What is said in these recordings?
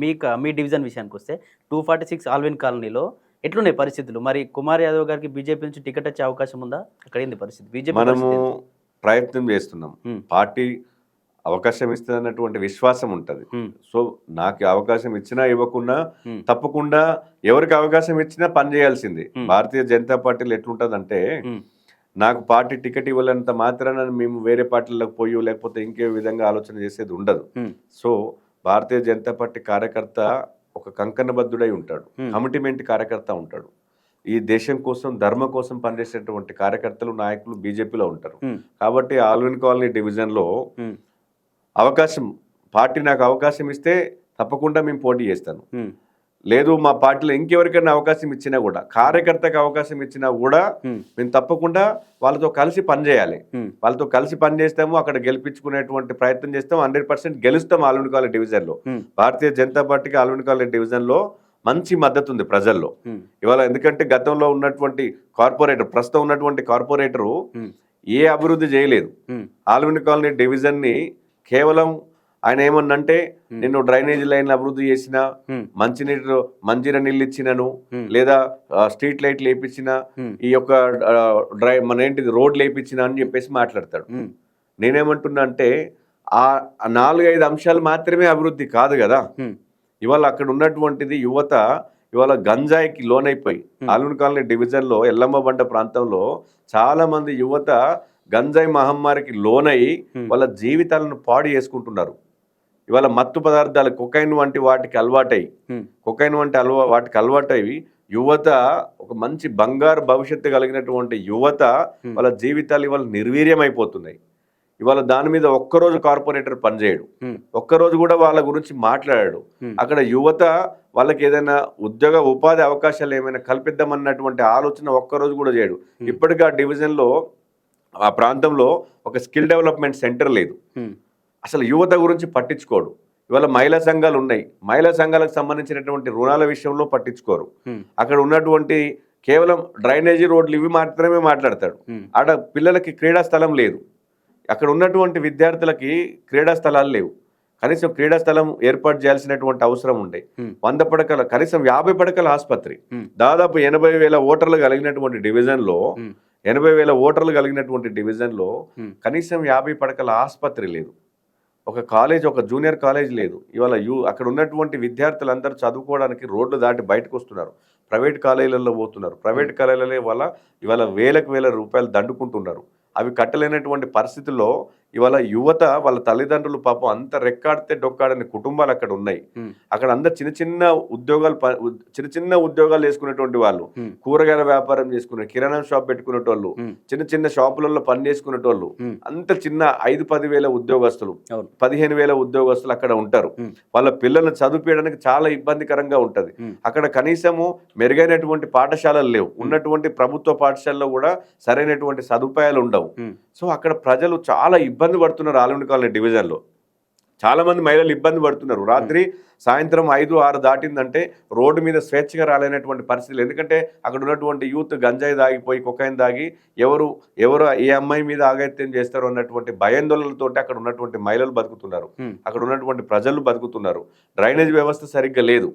మీ మీ division విషయానికి వస్తే two forty six Alvin కాలనీలో ఎట్లున్నాయి పరిస్థితులు? మరి కుమార్ యాదవ్ గారికి బీజేపీ నుంచి టికెట్ వచ్చే అవకాశం ఉందా? అక్కడ ఏంది పరిస్థితి? బీజేపీ మనము? ప్రయత్నం చేస్తున్నాం. పార్టీ అవకాశం ఇస్తుందన్నటువంటి విశ్వాసం ఉంటుంది. సో నాకు అవకాశం ఇచ్చినా ఇవ్వకున్నా ఉమ్, తప్పకుండా ఎవరికి అవకాశం ఇచ్చినా పని చేయాల్సింది. Hmm. భారతీయ జనతా పార్టీలో ఎట్లుంటుందంటే నాకు పార్టీ టికెట్ ఇవ్వలేనంత మాత్రాన మేము వేరే పార్టీలకు పోయి లేకపోతే ఇంకే విధంగా ఆలోచన చేసేది ఉండదు. సో భారతీయ జనతా పార్టీ కార్యకర్త ఒక కంకణబద్ధుడై ఉంటాడు. కమిటిమెంట్ కార్యకర్త ఉంటాడు. ఈ దేశం కోసం ధర్మ కోసం పనిచేసేటువంటి కార్యకర్తలు నాయకులు బీజేపీలో ఉంటారు. కాబట్టి ఆల్విన్ కాలనీ డివిజన్లో అవకాశం పార్టీ నాకు అవకాశం ఇస్తే తప్పకుండా మేము పోటీ చేస్తాను. లేదు మా పార్టీలో ఇంకెవరికైనా అవకాశం ఇచ్చినా కూడా కార్యకర్తకు అవకాశం ఇచ్చినా కూడా మేము తప్పకుండా వాళ్ళతో కలిసి పనిచేయాలి వాళ్ళతో కలిసి పనిచేస్తాము అక్కడ గెలిపించుకునేటువంటి ప్రయత్నం చేస్తాం హండ్రెడ్ పర్సెంట్ గెలుస్తాం ఆల్విన్ కాలనీ డివిజన్లో. భారతీయ జనతా పార్టీకి ఆల్విన్ కాలనీ డివిజన్లో మంచి మద్దతు ఉంది ప్రజల్లో. ఇవాళ ఎందుకంటే గతంలో ఉన్నటువంటి కార్పొరేటర్ ప్రస్తుతం ఉన్నటువంటి కార్పొరేటరు ఏ అభివృద్ధి చేయలేదు. ఆల్విన్ కాలనీ డివిజన్ని కేవలం ఆయన ఏమన్నంటే నేను డ్రైనేజ్ లైన్ అభివృద్ధి చేసిన ఉమ్, మంచినీరు మంజీర నీళ్ళు ఇచ్చినను లేదా స్ట్రీట్ లైట్లు వేయించిన ఉమ్, ఈ యొక్క డ్రై మన ఏంటిది రోడ్లు వేయించిన అని చెప్పేసి మాట్లాడతాడు. నేనేమంటున్నా అంటే ఆ నాలుగైదు అంశాలు మాత్రమే అభివృద్ధి కాదు కదా. ఇవాళ అక్కడ ఉన్నటువంటిది యువత ఇవాళ గంజాయికి లోనైపోయి. ఆలూరు కాలనీ డివిజన్లో ఎల్లమ్మ బండ ప్రాంతంలో చాలా మంది యువత గంజాయి మహమ్మారికి లోనై. వాళ్ళ జీవితాలను పాడు చేసుకుంటున్నారు. ఇవాళ మత్తు పదార్థాలు కొకైన్ వంటి వాటికి అలవాటై కొకైన్ వంటి అలవా వాటికి అలవాటై యువత ఒక మంచి బంగారు భవిష్యత్తు కలిగినటువంటి యువత. వాళ్ళ జీవితాలు ఇవాళ నిర్వీర్యం అయిపోతున్నాయి ఇవాళ దాని మీద ఒక్కరోజు కార్పొరేటర్ పనిచేయడు. ఒక్కరోజు కూడా వాళ్ళ గురించి మాట్లాడాడు. అక్కడ యువత వాళ్ళకి ఏదైనా ఉద్యోగ ఉపాధి అవకాశాలు ఏమైనా కల్పిద్దామన్నటువంటి ఆలోచన ఒక్కరోజు కూడా చేయడు. ఇప్పటికీ ఆ డివిజన్లో ఆ ప్రాంతంలో ఒక స్కిల్ డెవలప్మెంట్ సెంటర్ లేదు. అసలు యువత గురించి పట్టించుకోడు. ఇవాళ మహిళా సంఘాలు ఉన్నాయి. మహిళా సంఘాలకు సంబంధించినటువంటి రుణాల విషయంలో పట్టించుకోరు. అక్కడ ఉన్నటువంటి కేవలం డ్రైనేజీ రోడ్లు ఇవి మాత్రమే మాట్లాడతాడు. ఆడ పిల్లలకి క్రీడా స్థలం లేదు. అక్కడ ఉన్నటువంటి విద్యార్థులకి క్రీడా స్థలాలు లేవు. కనీసం క్రీడా స్థలం ఏర్పాటు చేయాల్సినటువంటి అవసరం ఉండే. వంద పడకల కనీసం యాభై పడకల ఆసుపత్రి. దాదాపు ఎనభై వేల ఓటర్లు కలిగినటువంటి డివిజన్లో. ఎనభై వేల ఓటర్లు కలిగినటువంటి డివిజన్లో Hmm. కనీసం యాభై పడకల ఆసుపత్రి లేదు. ఒక కాలేజ్ ఒక జూనియర్ కాలేజ్ లేదు. ఇవాళ యూ అక్కడ ఉన్నటువంటి విద్యార్థులందరూ చదువుకోవడానికి రోడ్లు దాటి బయటకు వస్తున్నారు ప్రైవేట్ కాలేజీలలో పోతున్నారు. ప్రైవేట్ కాలేజీల వల్ల ఇవాళ వేలకు వేల రూపాయలు దండుకుంటున్నారు. అవి కట్టలేనటువంటి పరిస్థితుల్లో ఇవాళ యువత వాళ్ళ తల్లిదండ్రులు పాపం అంత రెక్కాడితే డొక్కాడని కుటుంబాలు అక్కడ ఉన్నాయి. అక్కడ అందరు చిన్న చిన్న ఉద్యోగాలు చిన్న చిన్న ఉద్యోగాలు చేసుకునేటువంటి వాళ్ళు కూరగాయల వ్యాపారం చేసుకునే కిరాణా షాప్ పెట్టుకునేటోళ్ళు చిన్న చిన్న షాపులలో పని చేసుకునేటోళ్ళు అంత చిన్న ఐదు పది వేల ఉద్యోగస్తులు పదిహేను వేల ఉద్యోగస్తులు అక్కడ ఉంటారు. వాళ్ళ పిల్లల్ని చదివించడానికి చాలా ఇబ్బందికరంగా ఉంటది. అక్కడ కనీసము మెరుగైనటువంటి పాఠశాలలు లేవు. ఉన్నటువంటి ప్రభుత్వ పాఠశాలలో కూడా సరైనటువంటి సదుపాయాలు ఉండవు. సో అక్కడ ప్రజలు చాలా ఇబ్బంది పడుతున్నారు ఆలూరు కాలనీ డివిజన్లో. చాలా మంది మహిళలు ఇబ్బంది పడుతున్నారు. రాత్రి సాయంత్రం ఐదు ఆరు దాటిందంటే రోడ్డు మీద స్వేచ్ఛగా రాలేనటువంటి పరిస్థితులు. ఎందుకంటే అక్కడ ఉన్నటువంటి యూత్ గంజాయి దాగిపోయి కొకైన్ దాగి ఎవరు ఎవరు ఏ అమ్మాయి మీద ఆగత్యం చేస్తారు అన్నటువంటి భయాందోళనలతోటి అక్కడ ఉన్నటువంటి మహిళలు బతుకుతున్నారు. అక్కడ ఉన్నటువంటి ప్రజలు బతుకుతున్నారు. డ్రైనేజ్ వ్యవస్థ సరిగ్గా లేదు.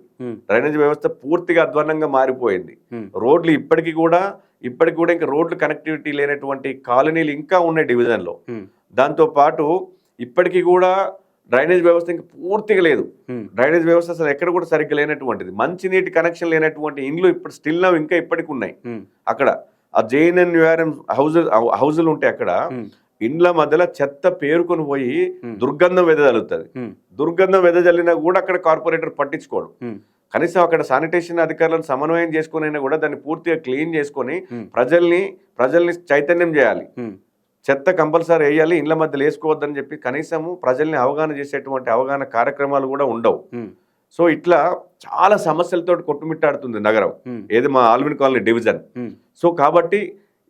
డ్రైనేజ్ వ్యవస్థ పూర్తిగా అధ్వానంగా మారిపోయింది. రోడ్లు ఇప్పటికీ కూడా ఇప్పటికి కూడా ఇంకా రోడ్లు కనెక్టివిటీ లేనటువంటి కాలనీలు ఇంకా ఉన్నాయి డివిజన్లో. ఉమ్, దాంతో పాటు ఇప్పటికీ కూడా డ్రైనేజ్ వ్యవస్థ ఇంకా పూర్తిగా లేదు. డ్రైనేజ్ వ్యవస్థ అసలు ఎక్కడ కూడా సరిగ్గా లేనటువంటిది. మంచినీటి కనెక్షన్ లేనటువంటి ఇండ్లు ఇప్పుడు స్టిల్ నవ్ ఇంకా ఇప్పటికి ఉన్నాయి. అక్కడ ఆ జేఎన్ఎన్ యూఆర్ఎం హౌజెస్ హౌజులు ఉంటాయి అక్కడ ఇండ్ల మధ్యలో చెత్త పేరుకొని పోయి. దుర్గంధం వెదజల్లుతుంది దుర్గంధం వెదజల్లినా కూడా అక్కడ కార్పొరేటర్ పట్టించుకోడు. కనీసం అక్కడ శానిటేషన్ అధికారులను సమన్వయం చేసుకుని అయినా కూడా దాన్ని పూర్తిగా క్లీన్ చేసుకొని. ప్రజల్ని ప్రజల్ని చైతన్యం చేయాలి. చెత్త కంపల్సరీ వేయాలి ఇండ్ల మధ్యలో వేసుకోవద్దని చెప్పి కనీసము ప్రజల్ని అవగాహన చేసేటువంటి అవగాహన కార్యక్రమాలు కూడా ఉండవు. సో ఇట్లా చాలా సమస్యలతో కొట్టుమిట్టాడుతుంది నగరం. ఏది మా ఆల్విన్ కాలనీ డివిజన్. సో కాబట్టి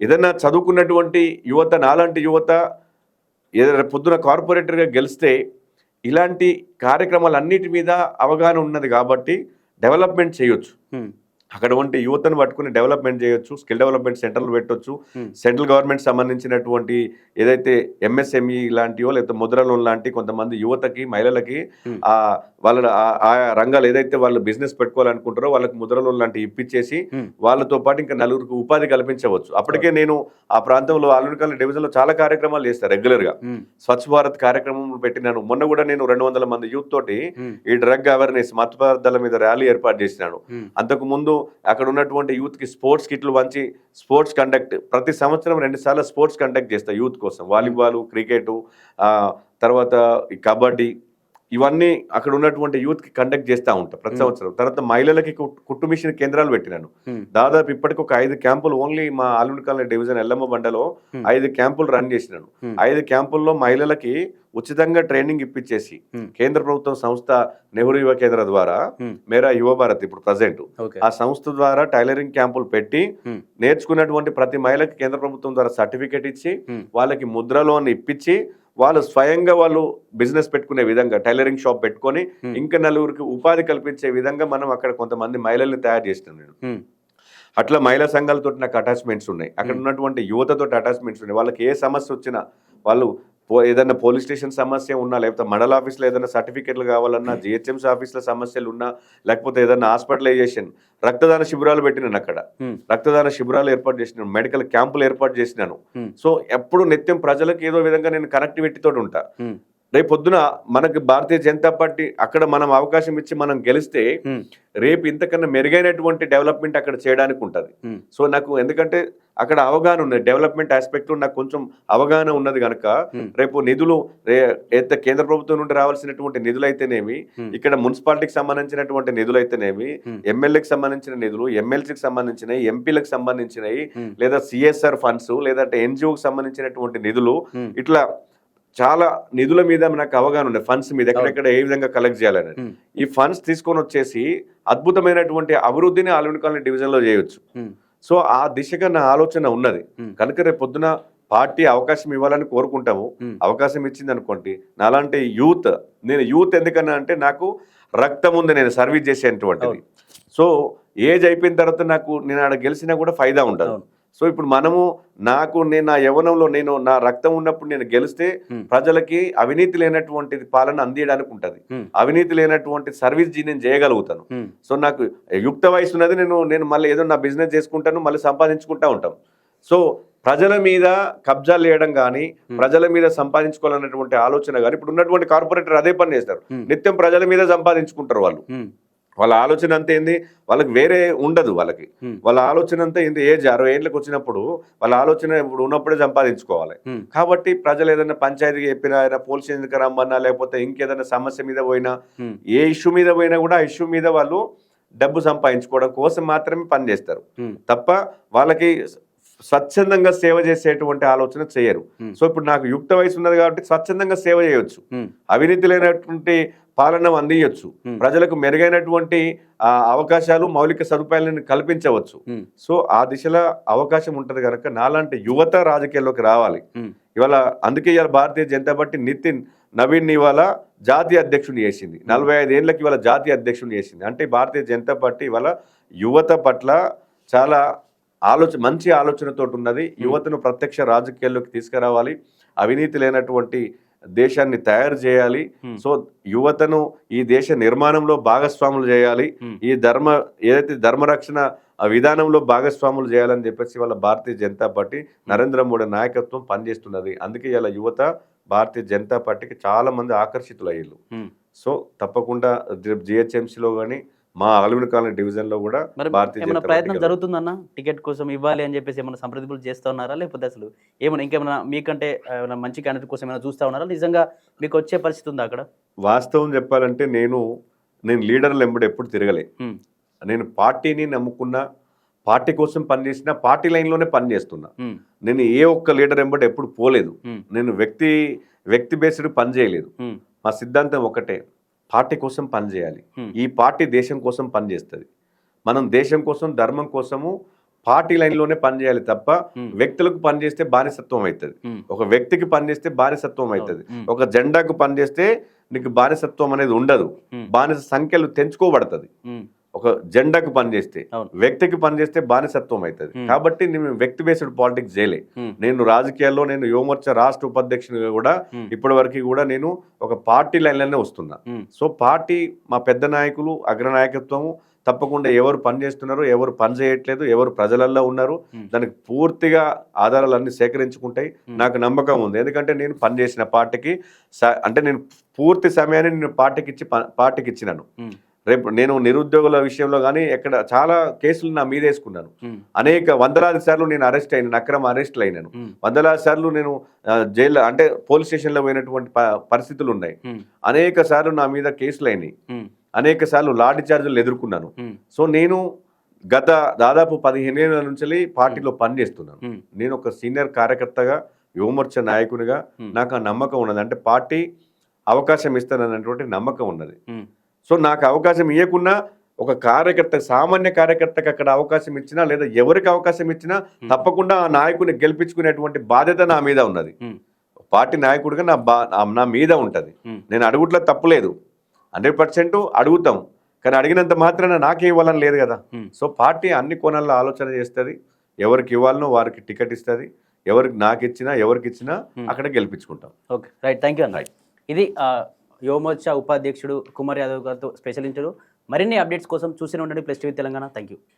ఏదైనా చదువుకున్నటువంటి యువత నాలాంటి యువత ఏదైనా పొద్దున కార్పొరేటర్గా గెలిస్తే ఇలాంటి కార్యక్రమాలన్నిటి మీద అవగాహన ఉన్నది కాబట్టి డెవలప్మెంట్ చేయొచ్చు. అక్కడ ఉంటే యువతను పట్టుకుని డెవలప్మెంట్ చేయొచ్చు స్కిల్ డెవలప్మెంట్ సెంటర్లు పెట్టొచ్చు. సెంట్రల్ గవర్నమెంట్ సంబంధించినటువంటి ఏదైతే ఎంఎస్ఎంఈ లాంటివో లేకపోతే ముద్ర లోన్ లాంటి కొంతమంది యువతకి మహిళలకి. ఆ వాళ్ళ ఆ- రంగాలు ఏదైతే వాళ్ళు బిజినెస్ పెట్టుకోవాలనుకుంటారో వాళ్ళకి ముద్ర లోన్ లాంటివి ఇప్పించేసి. వాళ్ళతో పాటు ఇంకా నలుగురికి ఉపాధి కల్పించవచ్చు. అప్పటికే నేను ఆ ప్రాంతంలో ఆలూరికల్ డివిజన్లో చాలా కార్యక్రమాలు చేస్తాను రెగ్యులర్గా ఉమ్, స్వచ్ఛ భారత్ కార్యక్రమం పెట్టినాను. మొన్న కూడా నేను రెండు వందల మంది యూత్ తోటి ఈ డ్రగ్ అవేర్నెస్ మత్తు పదార్థాల మీద ర్యాలీ ఏర్పాటు చేసినాను. అంతకు ముందు అక్కడ ఉన్నటువంటి యూత్కి స్పోర్ట్స్ కిట్లు వంచి స్పోర్ట్స్ కండక్ట్ ప్రతి సంవత్సరం రెండుసార్లు స్పోర్ట్స్ కండక్ట్ చేస్తా యూత్ కోసం. వాలీబాల్ క్రికెట్ తర్వాత ఈ కబడ్డీ ఇవన్నీ అక్కడ ఉన్నటువంటి యూత్కి కండక్ట్ చేస్తూ ఉంటా ప్రతి. సంవత్సరం తర్వాత మహిళలకి కుట్- కుట్టు మిషన్ కేంద్రాలు పెట్టినాను దాదాపు ఇప్పటికి ఒక ఐదు క్యాంపులు ఓన్లీ మా ఆలూరు కాలనీ డివిజన్ ఎల్లమ్మ బండలో. ఐదు క్యాంపులు రన్ చేసినాను. ఐదు క్యాంపుల్లో మహిళలకి ఉచితంగా ట్రైనింగ్ ఇప్పించేసి. కేంద్ర ప్రభుత్వం సంస్థ నెహ్రూ యువ కేంద్ర ద్వారా. మేరా యువ భారత్ ఇప్పుడు ప్రజెంట్ ఆ సంస్థ ద్వారా టైలరింగ్ క్యాంపులు పెట్టి. నేర్చుకున్నటువంటి ప్రతి మహిళకి కేంద్ర ప్రభుత్వం ద్వారా సర్టిఫికేట్ ఇచ్చి. వాళ్ళకి ముద్ర లోన్ ఇప్పించి వాళ్ళు స్వయంగా వాళ్ళు బిజినెస్ పెట్టుకునే విధంగా టైలరింగ్ షాప్ పెట్టుకొని. ఇంకా నలుగురికి ఉపాధి కల్పించే విధంగా మనం అక్కడ కొంతమంది మహిళల్ని తయారు చేస్తున్నాం నేను అట్లా మహిళా సంఘాలతో నాకు అటాచ్మెంట్స్ ఉన్నాయి అక్కడ. ఉన్నటువంటి యువతతో అటాచ్మెంట్స్ ఉన్నాయి వాళ్ళకి ఏ సమస్య వచ్చినా వాళ్ళు ఏదైనా పోలీస్ స్టేషన్ సమస్య ఉన్నా లేకపోతే మండల ఆఫీస్లో ఏదైనా సర్టిఫికెట్లు కావాలన్నా జిహెచ్ఎంసీ ఆఫీస్లో సమస్యలు ఉన్నా లేకపోతే ఏదైనా హాస్పిటలైజేషన్ రక్తదాన శిబిరాలు పెట్టినాను అక్కడ. రక్తదాన శిబిరాలు ఏర్పాటు చేసినాను మెడికల్ క్యాంపులు ఏర్పాటు చేసినాను. సో ఎప్పుడు నిత్యం ప్రజలకు ఏదో విధంగా నేను కనెక్టివిటీతో ఉంటా. రేపు పొద్దున మనకి భారతీయ జనతా పార్టీ అక్కడ మనం అవకాశం ఇచ్చి మనం గెలిస్తే రేపు ఇంతకన్నా మెరుగైనటువంటి డెవలప్మెంట్ అక్కడ చేయడానికి ఉంటుంది సో నాకు ఎందుకంటే అక్కడ అవగాహన ఉన్నది డెవలప్మెంట్ ఆస్పెక్ట్ నాకు కొంచెం అవగాహన ఉన్నది కనుక. రేపు నిధులు అయితే కేంద్ర ప్రభుత్వం నుండి రావాల్సినటువంటి నిధులు అయితేనేమి. ఇక్కడ మున్సిపాలిటీకి సంబంధించినటువంటి నిధులు అయితేనేమి. ఎమ్మెల్యేకి సంబంధించిన నిధులు ఎమ్మెల్సీకి సంబంధించినవి ఎంపీలకు సంబంధించినవి లేదా సిఎస్ఆర్ ఫండ్స్ లేదంటే ఎన్జిఓకి సంబంధించినటువంటి నిధులు ఇట్లా చాలా నిధుల మీద నాకు అవగాహన ఉంది ఫండ్స్ మీద ఎక్కడెక్కడ ఏ విధంగా కలెక్ట్ చేయాలని ఈ ఫండ్స్ తీసుకొని వచ్చేసి అద్భుతమైనటువంటి అభివృద్ధిని ఆలూరు కాలనీ డివిజన్లో చేయొచ్చు. ఉమ్, సో ఆ దిశగా నా ఆలోచన ఉన్నది. కనుక రేపు పొద్దున పార్టీ అవకాశం ఇవ్వాలని కోరుకుంటాము. అవకాశం ఇచ్చింది అనుకోండి నాలాంటి యూత్ నేను యూత్ ఎందుకన్నా అంటే నాకు రక్తం ఉంది నేను సర్వీస్ చేసేటువంటిది. సో ఏజ్ అయిపోయిన తర్వాత నాకు నేను ఆడ గెలిచినా కూడా ఫైదా ఉండదు. సో ఇప్పుడు మనము నాకు నేను నా యవనంలో నేను నా రక్తం ఉన్నప్పుడు నేను గెలిస్తే ప్రజలకి అవినీతి లేనటువంటి పాలన అందియడానికి ఉంటుంది అవినీతి లేనటువంటి సర్వీస్ నేను చేయగలుగుతాను. సో నాకు యుక్త వయసు ఉన్నది నేను నేను మళ్ళీ ఏదో నా బిజినెస్ చేసుకుంటాను మళ్ళీ సంపాదించుకుంటా ఉంటాం. సో ప్రజల మీద కబ్జాలు చేయడం కానీ. ప్రజల మీద సంపాదించుకోవాలన్నటువంటి ఆలోచన కానీ ఇప్పుడు ఉన్నటువంటి కార్పొరేటర్ అదే పని చేస్తారు. నిత్యం ప్రజల మీద సంపాదించుకుంటారు వాళ్ళు. వాళ్ళ ఆలోచన అంతా ఏంది? వాళ్ళకి వేరే ఉండదు వాళ్ళకి. వాళ్ళ ఆలోచన అంతా ఏంది? ఏజ్ అరవై ఏళ్ళకి వచ్చినప్పుడు వాళ్ళ ఆలోచన ఇప్పుడు ఉన్నప్పుడే సంపాదించుకోవాలి. కాబట్టి ప్రజలు ఏదైనా పంచాయతీకి చెప్పినా ఏదైనా పోలీస్ స్టేషన్కి రమ్మన్నా లేకపోతే ఇంకేదైనా సమస్య మీద పోయినా ఏ ఇష్యూ మీద పోయినా కూడా ఆ ఇష్యూ మీద వాళ్ళు డబ్బు సంపాదించుకోవడం కోసం మాత్రమే పనిచేస్తారు. తప్ప వాళ్ళకి స్వచ్ఛందంగా సేవ చేసేటువంటి ఆలోచన చేయరు. సో ఇప్పుడు నాకు యుక్త వయసు ఉన్నది కాబట్టి స్వచ్ఛందంగా సేవ చేయొచ్చు. ఉమ్, అవినీతి లేనటువంటి పాలన అందించవచ్చు. ప్రజలకు మెరుగైనటువంటి అవకాశాలు మౌలిక సదుపాయాలను కల్పించవచ్చు. సో ఆ దిశలో అవకాశం ఉంటుంది కనుక నాలాంటి యువత రాజకీయాల్లోకి రావాలి. ఇవాళ అందుకే ఇవాళ భారతీయ జనతా పార్టీ నితిన్ నవీన్ ఇవాళ జాతీయ అధ్యక్షుడిని చేసింది. నలభై ఐదు ఏళ్ళకి ఇవాళ జాతీయ అధ్యక్షుడిని చేసింది. అంటే భారతీయ జనతా పార్టీ ఇవాళ యువత పట్ల చాలా ఆలోచన మంచి ఆలోచనతో ఉన్నది. యువతను ప్రత్యక్ష రాజకీయాల్లోకి తీసుకురావాలి. అవినీతి లేనటువంటి దేశాన్ని తయారు చేయాలి. సో యువతను ఈ దేశ నిర్మాణంలో భాగస్వాములు చేయాలి. ఈ ధర్మ ఏదైతే ధర్మరక్షణ విధానంలో భాగస్వాములు చేయాలని చెప్పేసి వాళ్ళ భారతీయ జనతా పార్టీ నరేంద్ర మోడీ నాయకత్వం పనిచేస్తున్నది. అందుకే ఇలా యువత భారతీయ జనతా పార్టీకి చాలా మంది ఆకర్షితులయ్యారు. సో తప్పకుండా జిహెచ్ఎంసీలో కానీ మా అలవిన కాలనీ డివిజన్లో కూడా భారతీయ ఏమైనా జనతా ప్రయత్నం జరుగుతుందన్న? టికెట్ కోసం ఇవ్వాలి అని చెప్పేసి ఏమైనా సంప్రదింపులు చేస్తా ఉన్నారా? లేకపోతే అసలు ఏమైనా ఇంకేమైనా మీకంటే ఏమైనా మంచి క్యాండిడేట్ కోసం ఏమైనా చూస్తా ఉన్నారా? నిజంగా మీకు వచ్చే పరిస్థితి ఉందా అక్కడ? వాస్తవం చెప్పాలంటే నేను నేను లీడర్లు ఎంబడి ఎప్పుడు తిరగలే. నేను పార్టీని నమ్ముకున్నా పార్టీ కోసం పనిచేసిన పార్టీ లైన్లోనే పనిచేస్తున్నా నేను ఏ ఒక్క లీడర్ ఎంబడి ఎప్పుడు పోలేదు. నేను వ్యక్తి వ్యక్తి బేస్డ్ పని చేయలేదు. మా సిద్ధాంతం ఒకటే. పార్టీ కోసం పనిచేయాలి. ఈ పార్టీ దేశం కోసం పనిచేస్తుంది మనం దేశం కోసం ధర్మం కోసము పార్టీ లైన్లోనే పనిచేయాలి తప్ప. వ్యక్తులకు పనిచేస్తే బానిసత్వం అవుతుంది ఒక వ్యక్తికి పనిచేస్తే బానిసత్వం అవుతుంది ఒక జెండాకు పనిచేస్తే నీకు బానిసత్వం అనేది ఉండదు. బానిస సంఖ్యలు తెంచుకోబడుతుంది. ఒక జెండాకు పనిచేస్తే. వ్యక్తికి పనిచేస్తే బానిసత్వం అవుతుంది. కాబట్టి నేను వ్యక్తి బేస్డ్ పాలిటిక్స్ చేయలే. నేను రాజకీయాల్లో నేను యువమోర్చా రాష్ట్ర ఉపాధ్యక్షునిగా కూడా. ఇప్పటి వరకు కూడా నేను ఒక పార్టీ లైన్లోనే వస్తున్నా. సో పార్టీ మా పెద్ద నాయకులు అగ్రనాయకత్వము తప్పకుండా ఎవరు పని చేస్తున్నారు ఎవరు పని చేయట్లేదు ఎవరు ప్రజలల్లో ఉన్నారు. దానికి పూర్తిగా ఆధారాలన్నీ సేకరించుకుంటాయి. నాకు నమ్మకం ఉంది ఎందుకంటే నేను పనిచేసిన పార్టీకి స- అంటే నేను పూర్తి సమయాన్ని నేను పార్టీకి ఇచ్చి పార్టీకి ఇచ్చినాను. రేపు నేను నిరుద్యోగుల విషయంలో కానీ ఎక్కడ చాలా కేసులు నా మీద వేసుకున్నాను. అనేక వందలాది సార్లు నేను అరెస్ట్ అయినాను అక్రమ అరెస్ట్లు అయినాను. వందలాది సార్లు నేను జైల్లో అంటే పోలీస్ స్టేషన్లో పోయినటువంటి పరిస్థితులు ఉన్నాయి. అనేక సార్లు నా మీద కేసులు అయినాయి. అనేక సార్లు లాఠీ చార్జీలు ఎదుర్కొన్నాను. సో నేను గత దాదాపు పదిహేనేళ్ళ నుంచి పార్టీలో పనిచేస్తున్నాను. నేను ఒక సీనియర్ కార్యకర్తగా యువమోర్చ నాయకునిగా. నాకు ఆ నమ్మకం ఉన్నది అంటే పార్టీ అవకాశం ఇస్తానన్నటువంటి నమ్మకం ఉన్నది. సో నాకు అవకాశం ఇవ్వకున్నా ఒక కార్యకర్త సామాన్య కార్యకర్తకు అక్కడ అవకాశం ఇచ్చినా లేదా ఎవరికి అవకాశం ఇచ్చినా తప్పకుండా ఆ నాయకుని గెలిపించుకునేటువంటి బాధ్యత నా మీద ఉన్నది. పార్టీ నాయకుడిగా నా బా నా- మీద ఉంటుంది. నేను అడుగుట్లో తప్పులేదు. హండ్రెడ్ పర్సెంట్ అడుగుతాం. కానీ అడిగినంత మాత్రాన నాకే ఇవ్వాలని లేదు కదా. సో పార్టీ అన్ని కోణాల్లో ఆలోచన చేస్తుంది. ఎవరికి ఇవ్వాలనో వారికి టికెట్ ఇస్తుంది. ఎవరికి నాకు ఇచ్చినా ఎవరికి ఇచ్చినా. అక్కడ గెలిపించుకుంటాం. ఓకే. రైట్. థ్యాంక్ యూ అన్న ఇది యువమోర్చా ఉపాధ్యక్షుడు కుమార్ యాదవ్ గారితో స్పెషల్ ఇంటర్వ్యూ మరిన్ని అప్డేట్స్ కోసం చూసి ఉండండి. Plus TV Telangana. Thank you